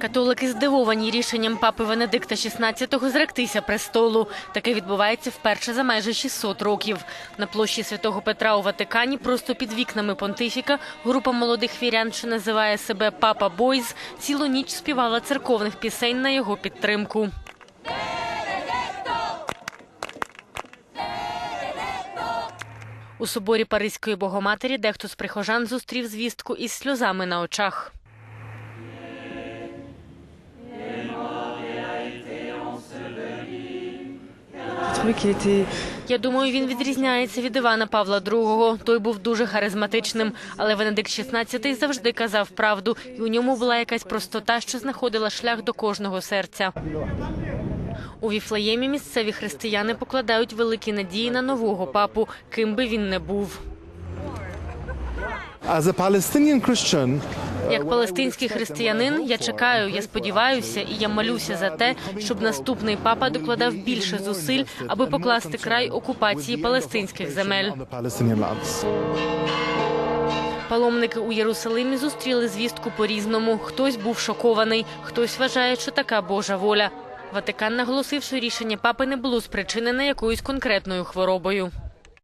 Католики здивовані рішенням папи Венедикта XVI зректися престолу. Таке відбувається вперше за майже 600 років. На площі Святого Петра у Ватикані, просто під вікнами понтифіка, група молодих вірян, що називає себе Папа Бойз, цілу ніч співала церковних пісень на його підтримку. У соборі Паризької Богоматері дехто з прихожан зустрів звістку із сльозами на очах. Я думаю, він відрізняється від Івана Павла II. Той був дуже харизматичним, але Венедикт XVI завжди казав правду, і у ньому була якась простота, що знаходила шлях до кожного серця. У Віфлеємі місцеві християни покладають великі надії на нового папу, ким би він не був. As a Palestinian Christian, Як палестинський християнин, я чекаю, я сподіваюся і я молюся за те, щоб наступний папа докладав більше зусиль, аби покласти край окупації палестинських земель. Паломники у Єрусалимі зустріли звістку по-різному. Хтось був шокований, хтось вважає, що така Божа воля. Ватикан наголосив, що рішення папи не було спричинене якоюсь конкретною хворобою.